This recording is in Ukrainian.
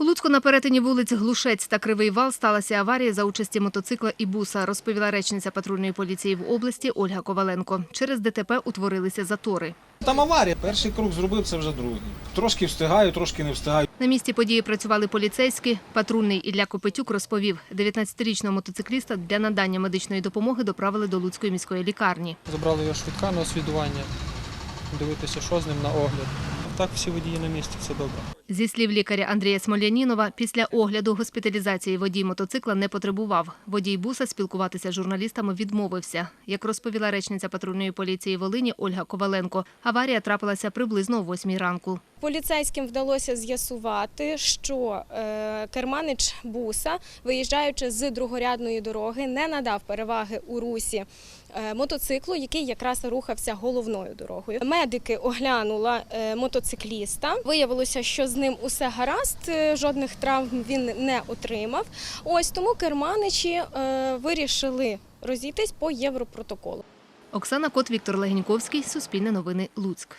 У Луцьку на перетині вулиць Глушець та Кривий Вал сталася аварія за участі мотоцикла і буса, розповіла речниця патрульної поліції в області Ольга Коваленко. Через ДТП утворилися затори. Там аварія. Перший круг зробив, це вже другий. Трошки встигаю, трошки не встигаю. На місці події працювали поліцейські. Патрульний Ілля Копитюк розповів, 19-річного мотоцикліста для надання медичної допомоги доправили до Луцької міської лікарні. Забрали його швидка на освідування, дивитися, що з ним на огляд. Так всі водії на місці, все добре. Зі слів лікаря Андрія Смолянінова, після огляду госпіталізації водій мотоцикла не потребував. Водій буса спілкуватися з журналістами відмовився. Як розповіла речниця патрульної поліції Волині Ольга Коваленко, аварія трапилася приблизно о 8 ранку. Поліцейським вдалося з'ясувати, що е, керманич буса, виїжджаючи з другорядної дороги, не надав переваги у русі е, мотоциклу, який якраз рухався головною дорогою. Медики оглянула е, мотоцикліста. Виявилося, що з ним усе гаразд, жодних травм він не отримав. Ось тому керманичі вирішили розійтись по європротоколу. Оксана Кот, Віктор Легеньковський, Суспільне новини, Луцьк.